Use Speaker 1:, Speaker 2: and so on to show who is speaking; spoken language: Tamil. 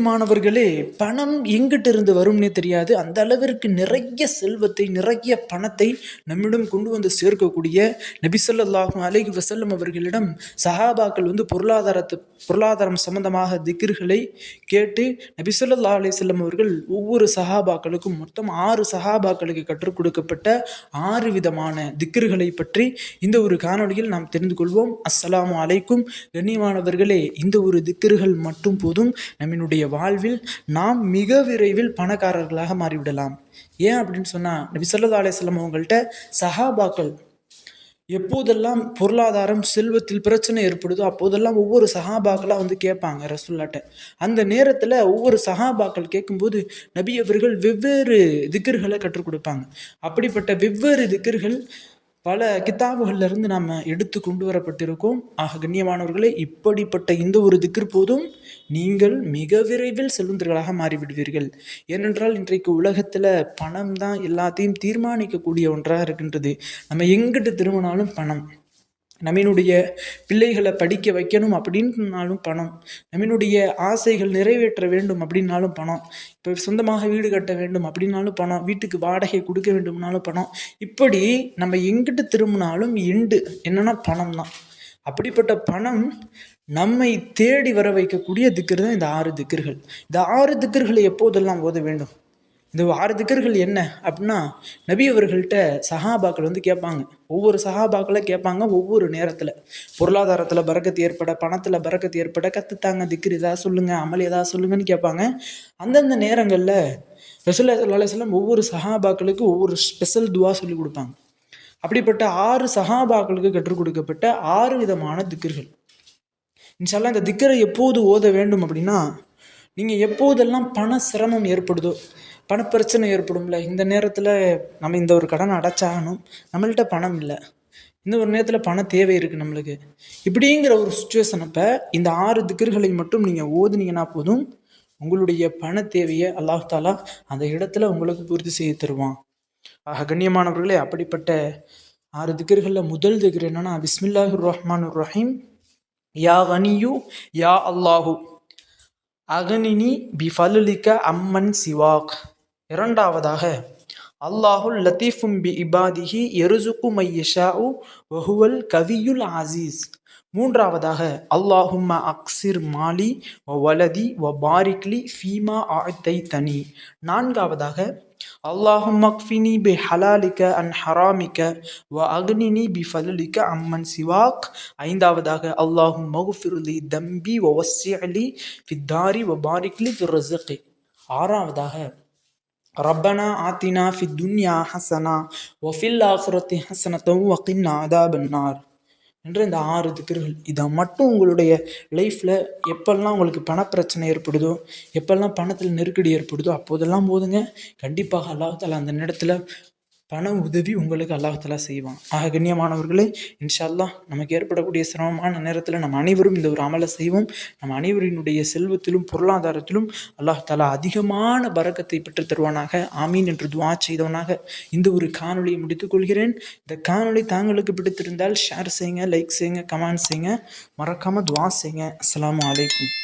Speaker 1: மாணவர்களே பணம் எங்கிட்ட இருந்து வரும்னே தெரியாது. அந்த அளவிற்கு நிறைய செல்வத்தை நிறைய பணத்தை நம்மிடம் கொண்டு வந்து சேர்க்கக்கூடிய நபிசல்லாஹும் அலைஹி வசல்லம் அவர்களிடம் சஹாபாக்கள் வந்து பொருளாதாரத்தை பொருளாதாரம் சம்பந்தமாக திக்ர்களை கேட்டு நபிசல்லா அலையம் அவர்கள் ஒவ்வொரு சஹாபாக்களுக்கும் மொத்தம் ஆறு சஹாபாக்களுக்கு கற்றுக் கொடுக்கப்பட்ட ஆறு விதமான திக்ர்களை பற்றி இந்த ஒரு காணொளியில் நாம் தெரிந்து கொள்வோம். அஸ்ஸலாமு அலைக்கும். கண்ணியமானவர்களே இந்த ஒரு திக்ர்கள் மட்டும் போதும். நம்மினுடைய வாழ்வில் நாம் மிக விரைவில் பணக்காரர்களாக மாறிவிடலாம். ஏன் அப்படின்னு சொன்னால் நபி ஸல்லல்லாஹு அலையம் அவங்கள்ட்ட சஹாபாக்கள் எப்போதெல்லாம் பொருளாதாரம் செல்வத்தில் பிரச்சனை ஏற்படுதோ அப்போதெல்லாம் ஒவ்வொரு சஹாபாக்களாக வந்து கேட்பாங்க ரசுல்லாட்ட. அந்த நேரத்தில் ஒவ்வொரு சஹாபாக்கள் கேட்கும்போது நபி அவர்கள் வெவ்வேறு திக்கர்களை கற்றுக் கொடுப்பாங்க. அப்படிப்பட்ட வெவ்வேறு திக்கர்கள் பல கித்தாபுகள்லேருந்து நாம் எடுத்து கொண்டு வரப்பட்டிருக்கோம். ஆக கண்ணியமானவர்களே இப்படிப்பட்ட இந்த ஒரு திக்ர் போதும் நீங்கள் மிக விரைவில் செல்வந்தர்களாக மாறிவிடுவீர்கள். ஏனென்றால் இன்றைக்கு உலகத்தில் பணம் தான் எல்லாத்தையும் தீர்மானிக்கக்கூடிய ஒன்றாக இருக்கின்றது. நம்ம எங்கிட்டு திரும்பினாலும் பணம். நம்மினுடைய பிள்ளைகளை படிக்க வைக்கணும் அப்படின்னாலும் பணம். நம்மினுடைய ஆசைகள் நிறைவேற்ற வேண்டும் அப்படின்னாலும் பணம். இப்போ சொந்தமாக வீடு கட்ட வேண்டும் அப்படின்னாலும் பணம். வீட்டுக்கு வாடகை கொடுக்க வேண்டும்னாலும் பணம். இப்படி நம்ம எங்கிட்டு திரும்பினாலும் எண்டு என்னென்னா பணம் தான் அப்படிப்பட்ட பணம் நம்மை தேடி வர வைக்கக்கூடிய திக்கர் தான் இந்த ஆறு திக்கர்கள். இந்த ஆறு திக்கர்களை எப்போதெல்லாம் ஓத வேண்டும்? இந்த ஆறு திக்கர்கள் என்ன அப்படின்னா நபி அவர்கள்ட்ட சஹாபாக்கள் வந்து கேட்பாங்க. ஒவ்வொரு சஹாபாக்களை கேட்பாங்க ஒவ்வொரு நேரத்தில். பொருளாதாரத்தில் பறக்கத்து ஏற்பட பணத்தில் பறக்கத்து ஏற்பட கற்றுத்தாங்க திக்கர் ஏதாவது சொல்லுங்கள் அமல் ஏதாவது சொல்லுங்கன்னு கேட்பாங்க. அந்தந்த நேரங்களில் ரசூல்லா ஸல்லல்லாஹு ஒவ்வொரு சஹாபாக்களுக்கு ஒவ்வொரு ஸ்பெஷல் துவா சொல்லி கொடுப்பாங்க. அப்படிப்பட்ட ஆறு சஹாபாக்களுக்கு கற்றுக் கொடுக்கப்பட்ட ஆறு விதமான திக்கர்கள். இன்ஷால்லாம் இந்த திக்கரை எப்போது ஓத வேண்டும் அப்படின்னா நீங்கள் எப்போதெல்லாம் பண சிரமம் ஏற்படுதோ பணப்பிரச்சனை ஏற்படும்ல இந்த நேரத்தில் நம்ம இந்த ஒரு கடனை அடைச்சாகணும். நம்மள்கிட்ட பணம் இல்லை. இந்த ஒரு நேரத்தில் பண தேவை இருக்குது நம்மளுக்கு. இப்படிங்கிற ஒரு சுச்சுவேஷன் அப்போ இந்த ஆறு திக்கர்களை மட்டும் நீங்கள் ஓதுனீங்கன்னா போதும் உங்களுடைய பண தேவையை அல்லாஹாலா அந்த இடத்துல உங்களுக்கு பூர்த்தி செய்து தருவான். ஆக கண்ணியமானவர்களே அப்படிப்பட்ட ஆறு திக்கர்களில் முதல் திக்கர் என்னன்னா பிஸ்மில்லாஹு ரஹ்மான் ரஹீம் யா கனியு யா அல்லாஹு. அகனினி பிஃபலுலிக்க அம்மன் சிவாக். இரண்டாவதாக அல்லாஹுல் லத்தீஃபும் பி இபாதிஹி எருசுக்கு மையஷாஉ வஹுவல் கவியுல் ஆசீஸ் மூன்றாவதாக அல்லாஹும்ம அக்சிர் மாலி வலதி வ பாரிக்லி ஃபீமா ஆத்தை தனி நான்காவதாக அல்லாஹும் அக்ஃபினி பி ஹலாலிக்க அன் ஹராமிக்க வ அக்னினி பி ஃபலுலிக்க அம்மன் சிவாக் ஐந்தாவதாக அல்லாஹும் மகுஃபிருலி தம்பி வ வஸ்ஸிஅலி ஃபித்தாரி வ பாரிக்லி ஃபிர் ரஸிகி ஆறாவதாக ரப்பனா ஆத்தினா ஃபி துன்யா ஹசனா ஒஃபில் ஆஃபரத்தி ஹசனத்தவும் வக்கின்னா அதாபன்னார் என்ற இந்த ஆறு திக்கர்கள் இதை மட்டும் உங்களுடைய லைஃப்பில் எப்பெல்லாம் உங்களுக்கு பணப்பிரச்சனை ஏற்படுதோ எப்பெல்லாம் பணத்தில் நெருக்கடி ஏற்படுதோ அப்போதெல்லாம் போதுங்க. கண்டிப்பாக அல்லாஹால அந்த நேரத்தில் பண உதவி உங்களுக்கு அல்லாஹாலா செய்வான். ஆக கண்ணியமானவர்களே இன்ஷா அல்லாஹ் நமக்கு ஏற்படக்கூடிய சிரமமான நேரத்தில் நம்ம அனைவரும் இந்த ஒரு அமலை செய்வோம். நம்ம அனைவரினுடைய செல்வத்திலும் பொருளாதாரத்திலும் அல்லாஹாலா அதிகமான பறக்கத்தை பெற்றுத் தருவானாக. ஆமீன் என்று துவா செய்தவனாக இந்த ஒரு காணொலியை முடித்துக் கொள்கிறேன். இந்த காணொலி தாங்களுக்கு பிடித்திருந்தால் ஷேர் செய்யுங்க லைக் செய்யுங்க கமெண்ட் செய்யுங்க. மறக்காமல் துவா செய்யுங்க. அஸ்லாம் அலைக்கும்.